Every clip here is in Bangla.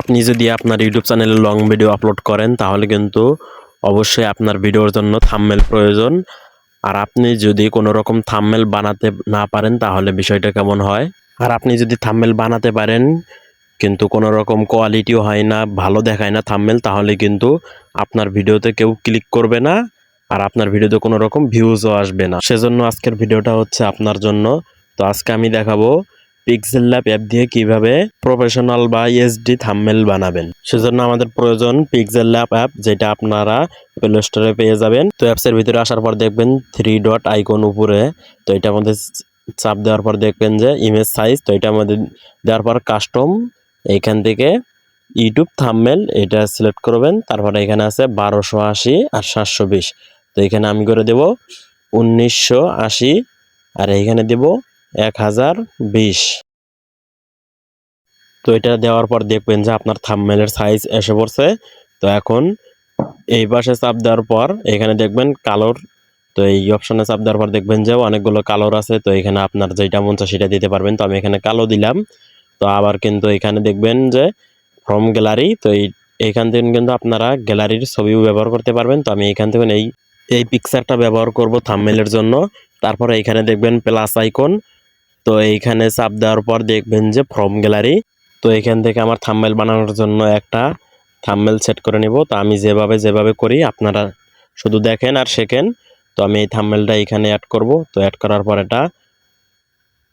আপনি যদি আপনার ইউটিউব চ্যানেলে লং ভিডিও আপলোড করেন, তাহলে কিন্তু অবশ্যই আপনার ভিডিওর জন্য থাম্বনেল প্রয়োজন। আর আপনি যদি কোনো রকম থাম্বনেল বানাতে না পারেন, তাহলে বিষয়টা কেমন হয়? আর আপনি যদি থাম্বনেল বানাতে পারেন, কিন্তু কোনো রকম কোয়ালিটিও হয় না, ভালো দেখায় না থাম্বনেল তাহলে কিন্তু আপনার ভিডিওতে কেউ ক্লিক করবে না, আর আপনার ভিডিওতে কোনো রকম ভিউজও আসবে না। সেজন্য আজকের ভিডিওটা হচ্ছে আপনার জন্য। তো আজকে আমি দেখাবো পিক্সেল ল্যাব অ্যাপ দিয়ে কীভাবে প্রফেশনাল বা এসডি থাম্বনেল বানাবেন। সেজন্য আমাদের প্রয়োজন পিক্সেল ল্যাব অ্যাপ যেটা আপনারা প্লে স্টোরে পেয়ে যাবেন। তো অ্যাপসের ভিতরে আসার পর দেখবেন থ্রি ডট আইকন উপরে, তো এটার মধ্যে চাপ দেওয়ার পর দেখবেন যে ইমেজ সাইজ তো এটার মধ্যে দেওয়ার পর কাস্টম এইখান থেকে ইউটিউব থাম্বনেল এটা সিলেক্ট করবেন। তারপরে এখানে আছে বারোশো আশি আর সাতশো বিশ। তো এখানে আমি করে দেব উনিশশো আশি, আর এইখানে দেব এক হাজার বিশ। তো এটা দেওয়ার পর দেখবেন যে আপনার থাম্বনেলের সাইজ এসে পড়ছে। তো এখন এই পাশে চাপ দেওয়ার পর এখানে দেখবেন কালোর তো এই অপশনে চাপ দেওয়ার পর দেখবেন যে অনেকগুলো কালোর আছে। তো এখানে আপনার যেটা মন চায় সেটা দিতে পারবেন। তো আমি এখানে কালো দিলাম। তো আবার কিন্তু এখানে দেখবেন যে ফ্রম গ্যালারি তো এই এইখান থেকে কিন্তু আপনারা গ্যালারির ছবিও ব্যবহার করতে পারবেন। তো আমি এখান থেকে এই এই পিকচারটা ব্যবহার করব থাম্বনেলের জন্য। তারপরে এখানে দেখবেন প্লাস আইকন তো এইখানে চাপ দেওয়ার পর দেখবেন যে ফ্রম গ্যালারি তো এখান থেকে আমার থাম্বনেল বানানোর জন্য একটা থাম্বনেল সেট করে নেব। তো আমি যেভাবে যেভাবে করি, আপনারা শুধু দেখেন আর শেখেন। তো আমি এই থাম্বনেলটা এখানে অ্যাড করব। তো অ্যাড করার পর এটা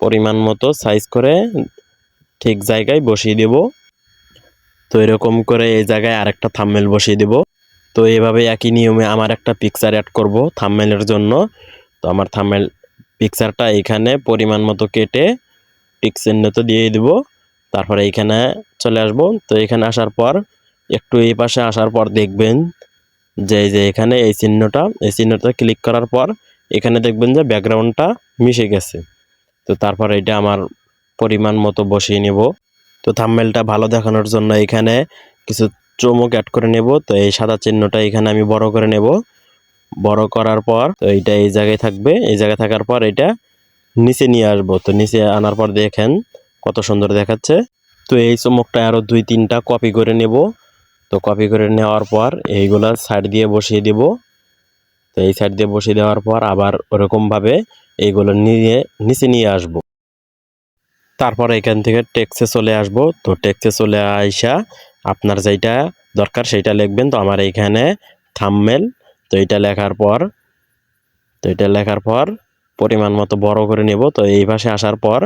পরিমাণ মতো সাইজ করে ঠিক জায়গায় বসিয়ে দেব। তো এরকম করে এই জায়গায় আরেকটা থাম্বনেল বসিয়ে দেব। তো এভাবে একই নিয়মে আমার একটা পিকচার অ্যাড করব থাম্বনেলের জন্য। তো আমার থাম্বনেল পিকচারটা এখানে পরিমাণ মতো কেটে টিক চিহ্নতে দিয়ে দেব। তারপরে এইখানে চলে আসব। তো এখানে আসার পর একটু এই পাশে আসার পর দেখবেন যে যে এখানে এই চিহ্নটা এই চিহ্নটা ক্লিক করার পর এখানে দেখবেন যে ব্যাকগ্রাউন্ডটা মিশে গেছে। তো তারপর এটা আমার পরিমাণ মতো বসিয়ে নেব। তো থাম্বনেলটা ভালো দেখানোর জন্য এখানে কিছু চমক অ্যাড করে নেব। তো এই সাদা চিহ্নটা এখানে আমি বড় করে নেব। বড় করার পর, তো এইটা এই জায়গায় থাকবে। এই জায়গায় থাকার পর এটা নিচে নিয়ে আসব। তো নিচে আনার পর দেখেন কত সুন্দর দেখাচ্ছে। তো এই চমকটা আরও দুই, তিনটা কপি করে নেব। তো কপি করে নেওয়ার পর এইগুলা সাইড দিয়ে বসিয়ে দেব। তো এই সাইড দিয়ে বসিয়ে দেওয়ার পর আবার ওরকমভাবে এইগুলো নিয়ে, নিচে নিয়ে আসব। তারপর এখান থেকে টেক্সে চলে আসব। তো টেক্সে চলে আইসা আপনার যেটা দরকার সেটা লিখবেন। তো আমার এইখানে থামমেল তো এটা লেখার পর, তো এটা লেখার পর পরিমাণ মতো বড় করে নেব। তো এই পাশে আসার পর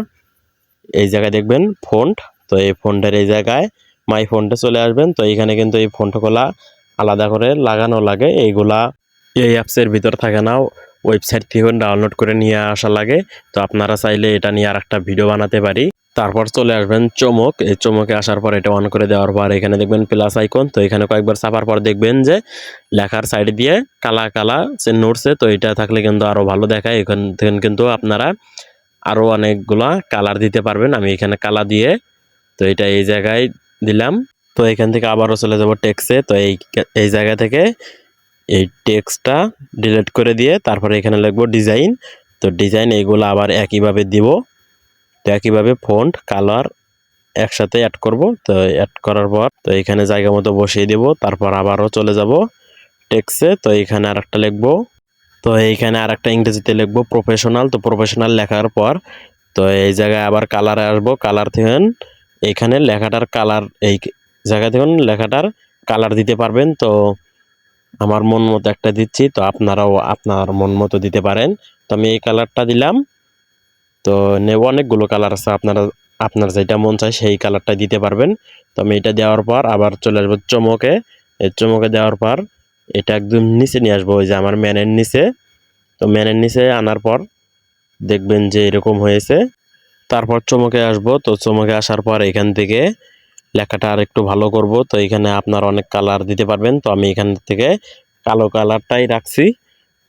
এই জায়গায় দেখবেন ফন্ট তো এই ফোনটার এই জায়গায় মাই ফোনটা চলে আসবেন। তো এইখানে কিন্তু এই ফোনটাগুলা আলাদা করে লাগানো লাগে। এইগুলা এই অ্যাপসের ভিতর থাকে না ওয়েবসাইট থেকে ডাউনলোড করে নিয়ে আসা লাগে। তো আপনারা চাইলে এটা নিয়ে আর একটা ভিডিও বানাতে পারি। তারপর চলে আসবেন চমক। এই চমকে আসার পর এটা অন করে দেওয়ার পর এখানে দেখবেন প্লাস আইকন তো এখানে কয়েকবার চাপার পর দেখবেন যে লেখার সাইড দিয়ে কালা কালা সে নড়ছে, তো এটা থাকলে কিন্তু আরও ভালো দেখায়। এখান থেকে কিন্তু আপনারা আরও অনেকগুলা কালার দিতে পারবেন। আমি এখানে কালার দিয়ে তো এটা এই জায়গায় দিলাম। তো এখান থেকে আবারও চলে যাব টেক্সে তো এই এই জায়গা থেকে এই টেক্সটা ডিলিট করে দিয়ে তারপরে এখানে লিখব ডিজাইন তো ডিজাইন এইগুলো আবার একইভাবে দিব। তো একইভাবে ফন্ট কালার একসাথে অ্যাড করব। তো অ্যাড করার পর তো এখানে জায়গা মতো বসিয়ে দেব। তারপর আবারও চলে যাব টেক্সে তো এখানে আর একটা লিখব। তো এইখানে আর একটা ইংরেজিতে লিখব প্রফেশনাল তো প্রফেশনাল লেখার পর তো এই জায়গায় আবার কালার আসব। কালার থেকে এইখানে লেখাটার কালার এই জায়গা থেকে লেখাটার কালার দিতে পারবেন। তো আমার মন মতো একটা দিচ্ছি। তো আপনারাও আপনার মন মতো দিতে পারেন। তো আমি এই কালারটা দিলাম। তো অনেকগুলো কালার আছে, আপনারা, আপনার যেটা মন চায় সেই কালারটা দিতে পারবেন। তো আমি এটা দেওয়ার পর আবার চলে আসব চমকে। চমকে দেওয়ার পর এটা একদম নিচে নিয়ে আসব, ওই যে আমার ম্যানের নিচে। তো ম্যানের নিচে আনার পর দেখবেন যে এরকম হয়েছে। তারপর চমকে আসব, তো চমকে আসার পর এখান থেকে লেখাটা আর একটু ভালো করব। তো এখানে আপনার অনেক কালার দিতে পারবেন। তো আমি এখান থেকে কালো কালারটাই রাখছি।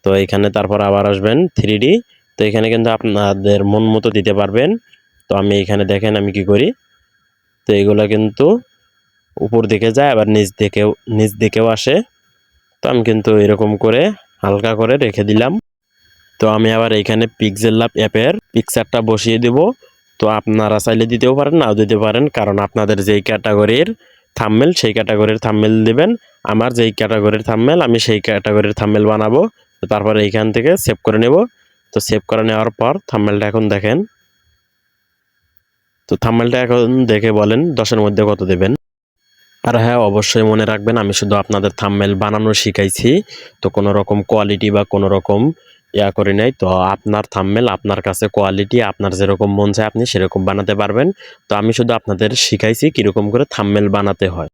তো এখানে তারপর আবার আসবেন থ্রি তো এখানে কিন্তু আপনাদের মন মতো দিতে পারবেন। তো আমি এখানে দেখেন আমি কি করি। তো এগুলো কিন্তু উপর দিকে যায়, আবার নিচ দিকেও নিচ দিকেও আসে। তো আমি কিন্তু এরকম করে হালকা করে রেখে দিলাম। তো আমি আবার এইখানে পিক্সেল লাভ অ্যাপের পিকচারটা বসিয়ে দেব। তো আপনারা চাইলে দিতেও পারেন, নাও দিতে পারেন। কারণ আপনাদের যেই ক্যাটাগরির থাম্মেল সেই ক্যাটাগরির থাম্মেল দিবেন। আমার যেই ক্যাটাগরির থাম্মেল আমি সেই ক্যাটাগরির থাম্মেল বানাবো। তারপরে এইখান থেকে সেভ করে নেব। তো সেভ করে নেওয়ার পর থাম্মেলটা এখন দেখেন। তো থাম্মেলটা এখন দেখে বলেন দশের মধ্যে কত দেবেন। আর হ্যাঁ অবশ্যই মনে রাখবেন, আমি শুধু আপনাদের থাম্মেল বানানো শিখাইছি। তো কোনো রকম কোয়ালিটি বা কোনো রকম ইয়া করি নাই। তো আপনার থাম্মেল আপনার কাছে কোয়ালিটি আপনার যেরকম মন চায় আপনি সেরকম বানাতে পারবেন। তো আমি শুধু আপনাদের শিখাইছি কীরকম করে থাম্মেল বানাতে হয়।